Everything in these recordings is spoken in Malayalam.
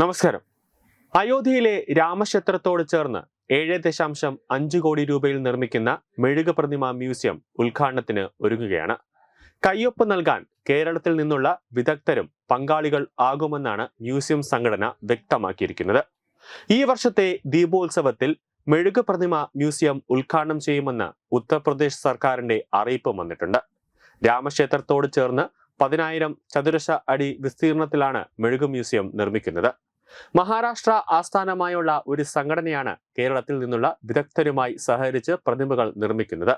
നമസ്കാരം. അയോധ്യയിലെ രാമക്ഷേത്രത്തോട് ചേർന്ന് ഏഴ് ദശാംശം അഞ്ച് കോടി രൂപയിൽ നിർമ്മിക്കുന്ന മെഴുക പ്രതിമ മ്യൂസിയം ഉദ്ഘാടനത്തിന് ഒരുങ്ങുകയാണ്. കയ്യൊപ്പ് നൽകാൻ കേരളത്തിൽ നിന്നുള്ള വിദഗ്ധരും പങ്കാളികൾ ആകുമെന്നാണ് മ്യൂസിയം സംഘടന വ്യക്തമാക്കിയിരിക്കുന്നത്. ഈ വർഷത്തെ ദീപോത്സവത്തിൽ മെഴുക പ്രതിമ മ്യൂസിയം ഉദ്ഘാടനം ചെയ്യുമെന്ന് ഉത്തർപ്രദേശ് സർക്കാരിന്റെ അറിയിപ്പ് വന്നിട്ടുണ്ട്. രാമക്ഷേത്രത്തോട് ചേർന്ന് പതിനായിരം ചതുരശ്ര അടി വിസ്തീർണത്തിലാണ് മെഴുകു മ്യൂസിയം നിർമ്മിക്കുന്നത്. മഹാരാഷ്ട്ര ആസ്ഥാനമായുള്ള ഒരു സംഘടനയാണ് കേരളത്തിൽ നിന്നുള്ള വിദഗ്ധരുമായി സഹകരിച്ച് പ്രതിമകൾ നിർമ്മിക്കുന്നത്.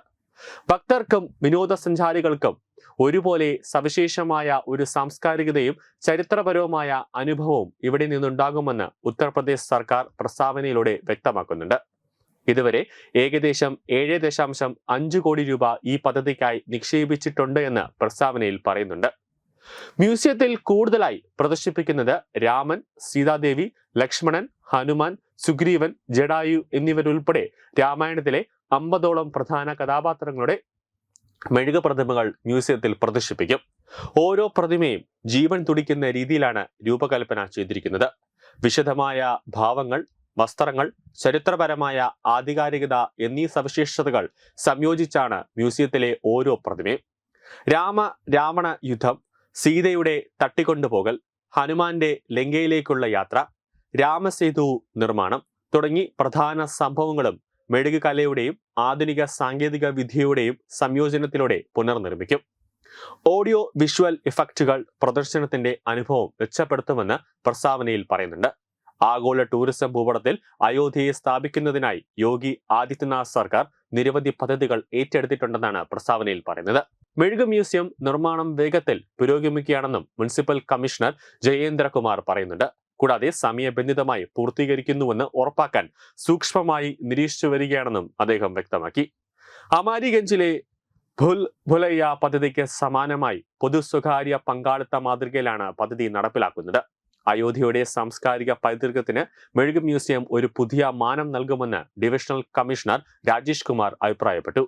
ഭക്തർക്കും വിനോദസഞ്ചാരികൾക്കും ഒരുപോലെ സവിശേഷമായ ഒരു സാംസ്കാരികതയും ചരിത്രപരവുമായ അനുഭവവും ഇവിടെ നിന്നുണ്ടാകുമെന്ന് ഉത്തർപ്രദേശ് സർക്കാർ പ്രസ്താവനയിലൂടെ വ്യക്തമാക്കുന്നുണ്ട്. ഇതുവരെ ഏകദേശം ഏഴ് ദശാംശം അഞ്ച് കോടി രൂപ ഈ പദ്ധതിക്കായി നിക്ഷേപിച്ചിട്ടുണ്ട് എന്ന് പ്രസ്താവനയിൽ പറയുന്നുണ്ട്. മ്യൂസിയത്തിൽ കൂടുതലായി പ്രദർശിപ്പിക്കുന്നത് രാമൻ സീതാദേവി ലക്ഷ്മണൻ ഹനുമാൻ സുഗ്രീവൻ ജഡായു എന്നിവരുൾപ്പെടെ രാമായണത്തിലെ അമ്പതോളം പ്രധാന കഥാപാത്രങ്ങളുടെ മെഴുക പ്രതിമകൾ മ്യൂസിയത്തിൽ പ്രദർശിപ്പിക്കും. ഓരോ പ്രതിമയും ജീവൻ തുടിക്കുന്ന രീതിയിലാണ് രൂപകൽപ്പന ചെയ്തിരിക്കുന്നത്. വിശദമായ ഭാവങ്ങൾ വസ്ത്രങ്ങൾ ചരിത്രപരമായ ആധികാരികത എന്നീ സവിശേഷതകൾ സംയോജിച്ചാണ് മ്യൂസിയത്തിലെ ഓരോ പ്രതിമയും. രാമ രാവണ യുദ്ധം സീതയുടെ തട്ടിക്കൊണ്ടുപോകൽ ഹനുമാന്റെ ലങ്കയിലേക്കുള്ള യാത്ര രാമസേതു നിർമ്മാണം തുടങ്ങി പ്രധാന സംഭവങ്ങളും മെഴുകുകലയുടെയും ആധുനിക സാങ്കേതിക വിദ്യയുടെയും സംയോജനത്തിലൂടെ പുനർനിർമ്മിക്കും. ഓഡിയോ വിഷ്വൽ ഇഫക്റ്റുകൾ പ്രദർശനത്തിന്റെ അനുഭവം മെച്ചപ്പെടുത്തുമെന്ന് പ്രസ്താവനയിൽ പറയുന്നുണ്ട്. ആഗോള ടൂറിസം ഭൂപടത്തിൽ അയോധ്യയെ സ്ഥാപിക്കുന്നതിനായി യോഗി ആദിത്യനാഥ് സർക്കാർ നിരവധി പദ്ധതികൾ ഏറ്റെടുത്തിട്ടുണ്ടെന്നാണ് പ്രസ്താവനയിൽ പറയുന്നത്. മെഴുകു മ്യൂസിയം നിർമ്മാണം വേഗത്തിൽ പുരോഗമിക്കുകയാണെന്നും മുനിസിപ്പൽ കമ്മീഷണർ ജയേന്ദ്രകുമാർ പറയുന്നുണ്ട്. കൂടാതെ സമയബന്ധിതമായി പൂർത്തീകരിക്കുന്നുവെന്ന് ഉറപ്പാക്കാൻ സൂക്ഷ്മമായി നിരീക്ഷിച്ചു വരികയാണെന്നും അദ്ദേഹം വ്യക്തമാക്കി. അമാരിഗഞ്ചിലെ ഭുൽ ഭുലയ്യ പദ്ധതിക്ക് സമാനമായി പൊതു സ്വകാര്യ പങ്കാളിത്ത മാതൃകയിലാണ് പദ്ധതി നടപ്പിലാക്കുന്നത്. അയോധ്യയുടെ സാംസ്കാരിക പൈതൃകത്തിന് മെഴുകു മ്യൂസിയം ഒരു പുതിയ മാനം നൽകുമെന്ന് ഡിവിഷണൽ കമ്മീഷണർ രാജേഷ് കുമാർ അഭിപ്രായപ്പെട്ടു.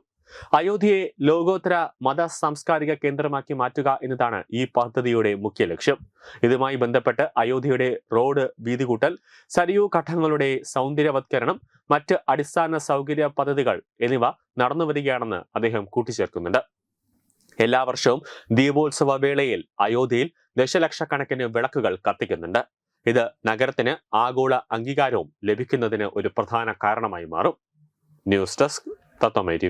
അയോധ്യയെ ലോകോത്തര മത സാംസ്കാരിക കേന്ദ്രമാക്കി മാറ്റുക എന്നതാണ് ഈ പദ്ധതിയുടെ മുഖ്യ ലക്ഷ്യം. ഇതുമായി ബന്ധപ്പെട്ട് അയോധ്യയുടെ റോഡ് വീതികൂട്ടൽ സരിയു ഘട്ടങ്ങളുടെ സൗന്ദര്യവത്കരണം മറ്റ് അടിസ്ഥാന സൗകര്യ പദ്ധതികൾ എന്നിവ നടന്നു വരികയാണെന്ന് അദ്ദേഹം കൂട്ടിച്ചേർക്കുന്നുണ്ട്. എല്ലാ വർഷവും ദീപോത്സവ വേളയിൽ അയോധ്യയിൽ ദശലക്ഷക്കണക്കിന് വിളക്കുകൾ കത്തിക്കുന്നുണ്ട്. ഇത് നഗരത്തിന് ആഗോള അംഗീകാരവും ലഭിക്കുന്നതിന് ഒരു പ്രധാന കാരണമായി മാറും. ന്യൂസ് ഡെസ്ക് തത്വമൈ ടി